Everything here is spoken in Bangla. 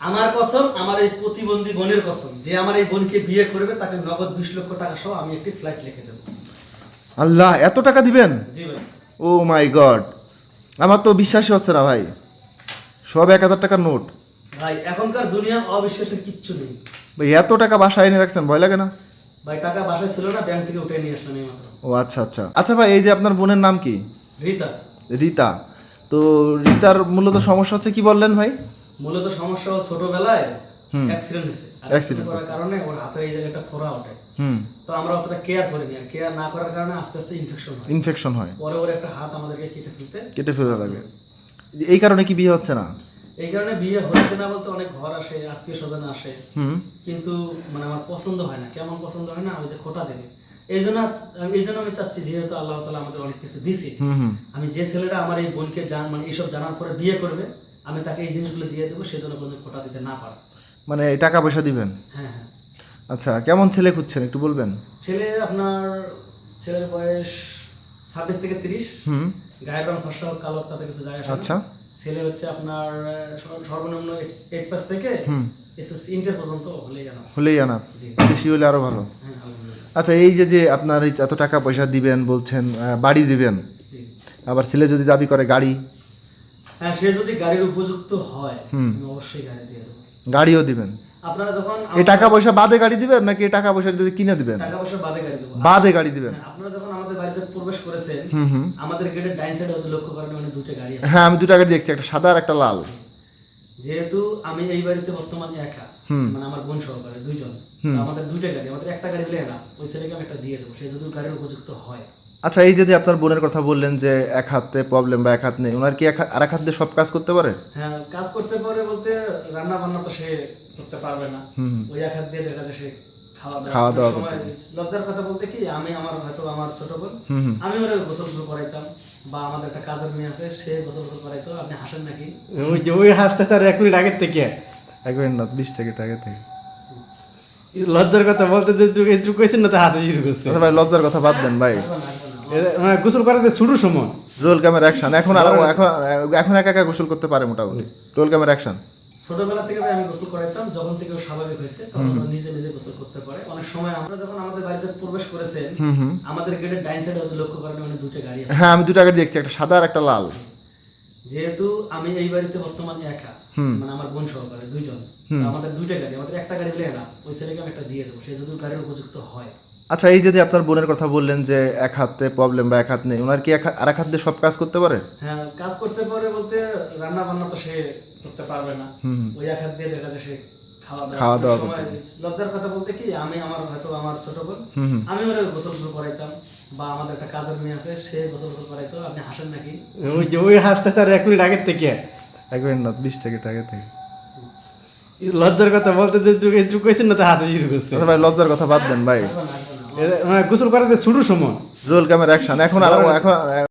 আমার কসম আমার এই প্রতিবন্ধী বোনের কসম যে আমার এই বোনকে বিয়ে করবে তাকে নগদ বিশ লক্ষ টাকা সহ আমি একটি ফ্লাইট লিখে দেবো। আল্লাহ এত টাকা দিবেন? জি ভাই। Oh my god. আমার তো বিশ্বাসই হচ্ছে না ভাই। সব এক হাজার টাকার নোট। ভাই এখনকার দুনিয়া অবিশ্বাসের কিচ্ছু নেই। ভাই এত টাকা বাসায় এনে রাখছেন ভয় লাগে না? ভাই টাকা বাসায় ছিল না ব্যাংক থেকে উঠে নিয়ে আসলাম এই মাত্র। ও আচ্ছা আচ্ছা। আচ্ছা ভাই এই যে আপনার বোনের নাম কি? রিতা। রীতা। তো রীতার মূলত সমস্যা হচ্ছে কি বললেন ভাই? মূলত সমস্যা হল ছোটবেলায় অ্যাক্সিডেন্ট হয়েছে। অ্যাক্সিডেন্ট করার কারণে ওর হাতের এই জায়গাটা ফোড়া ওঠে। তো আমরা অতটা কেয়ার করিনি আর কেয়ার না করার কারণে আস্তে আস্তে ইনফেকশন হয়। ইনফেকশন হয়। পরে ওর একটা হাত আমাদেরকে কেটে ফেলতে কেটে ফেলা লাগে। এই কারণে কি বিয়ে হচ্ছে না? এই কারণে বিয়ে হচ্ছে না বলতে অনেক ঘর আসে আত্মীয় স্বজন আসে কিন্তু মানে আমার পছন্দ হয় না। কেমন পছন্দ হয় না? ওই যে খোটা দেবে। এই জন্য এই জন্য আমি চাচ্ছি যেহেতু আল্লাহ তালা আমাদের অনেক কিছু দিছে। আমি যে ছেলেটা আমার এই বোনকে জান মানে এইসব জানার পরে বিয়ে করবে আমি তাকে এই জিনিসগুলো দিয়ে দেবো সেজন্য কোনো খোটা দিতে না পারে। মানে টাকা পয়সা দিবেন? হ্যাঁ হ্যাঁ। আচ্ছা কেমন ছেলে খুঁজছেন একটু বলবেন? ছেলে আপনার ছেলের বয়স ছাব্বিশ থেকে তিরিশ। হুম। গায়ের রং ফর্সা কালো তাতে কিছু যায় আসে আচ্ছা। ছেলে হচ্ছে আপনার সর্বনিম্ন এইট পাস থেকে হুম। এসএসসি ইন্টার পর্যন্ত হলেই জানা হলেই আনা। বেশি হলে আরও ভালো। হ্যাঁ আচ্ছা এই যে যে আপনার এই এত টাকা পয়সা দিবেন বলছেন বাড়ি দিবেন। আবার ছেলে যদি দাবি করে গাড়ি হ্যাঁ সে যদি গাড়ির উপযুক্ত হয় আমি অবশ্যই গাড়ি দিয়ে দেবো। গাড়িও দিবেন। আপনারা যখন এই টাকা পয়সা বাদে গাড়ি দিবেন নাকি এই টাকা পয়সা যদি কিনে দিবেন? টাকা পয়সা বাদে গাড়ি দেবো। বাদে গাড়ি দিবেন। হ্যাঁ, আপনারা যখন আমাদের বাড়িতে প্রবেশ করেছেন আমাদের গেটের ডাইন সাইডে হয়তো লক্ষ্য করেন ওখানে দুটো গাড়ি আছে। হ্যাঁ আমি দুটো গাড়ি দেখছি একটা সাদা আর একটা লাল। যেহেতু আমি এই বাড়িতে বর্তমান একা মানে আমার বোন সহকারে দুইজন আমাদের দুইটা গাড়ি আমাদের একটা গাড়ি হলে না ওই ছেলেকে আমি একটা দিয়ে দেবো সে যদি গাড়ির উপযুক্ত হয়। আচ্ছা এই যে যে আপনার বোনের কথা বললেন যে এক হাতে প্রবলেম বা এক হাত নেই ওনার কি আর এক হাত দিয়ে সব কাজ করতে পারে? হ্যাঁ কাজ করতে পারে বলতে রান্না বান্না তো সে করতে পারবে না। ওই এক হাত দিয়ে দেখা যায় সে খাওয়া দাওয়া করতে লজ্জার কথা বলতে কি আমি আমার হয়তো আমার ছোট বোন আমি ওরা গোসল গোসল করাইতাম বা আমাদের একটা কাজের মেয়ে আছে সে গোসল গোসল করাইতো আপনি হাসেন নাকি? ওই যে ওই হাসতে তার এক মিনিট আগের থেকে। এক মিনিট না বিশ থেকে টাকা থেকে। লজ্জার কথা বলতে যে চুপ কইছেন না তা হাসা শুরু করছে। আচ্ছা ভাই লজ্জার কথা বাদ দেন ভাই। মানে গোসল করাতে শুরু সময়। রোল ক্যামেরা অ্যাকশন এখন আর এখন এখন একা একা গোসল করতে পারে মোটামুটি। রোল ক্যামেরা অ্যাকশন ছোটবেলা থেকে আমি গোসল করাইতাম যখন থেকে ও স্বাভাবিক হয়েছে তখন নিজে নিজে গোসল করতে পারে। অনেক সময় আমরা যখন আমাদের বাড়িতে প্রবেশ করেছেন আমাদের গেটের ডাইন সাইডে হয়তো লক্ষ্য করেন ওখানে দুটো গাড়ি আছে। হ্যাঁ আমি দুটো গাড়ি দেখছি একটা সাদা আর একটা লাল। যেহেতু আমি এই বাড়িতে বর্তমান একা মানে আমার বোন সহকারে দুইজন আমাদের দুইটা গাড়ি আমাদের একটা গাড়ি হলে না ওই ছেলেকে আমি একটা দিয়ে দেবো সে যদি গাড়ির উপযুক্ত হয়। আচ্ছা এই যে যে আপনার বোনের কথা বললেন যে এক হাতে প্রবলেম বা এক হাত নেই ওনার কি আর এক হাত দিয়ে সব কাজ করতে পারে? হ্যাঁ কাজ করতে পারে বলতে রান্না বান্না তো সে করতে পারবে না। ওই এক হাত দিয়ে দেখা যায় সে খাওয়া খাওয়া দাওয়া করতে লজ্জার কথা বলতে কি আমি আমার হয়তো আমার ছোট বোন আমি ওরা গোসল গোসল করাইতাম বা আমাদের একটা কাজের মেয়ে আছে সে গোসল গোসল করাইতো আপনি হাসেন নাকি? ওই যে ওই হাসতে তার এক মিনিট আগের থেকে। এক মিনিট না বিশ থেকে টাকা থেকে। লজ্জার কথা বলতে যে চুপ চুপ কইছেন না তো হাসা শুরু করছে। আচ্ছা ভাই লজ্জার কথা বাদ দেন ভাই। মানে গোসল করাতে শুরু সময়। রোল ক্যামেরা অ্যাকশন এখন আর এখন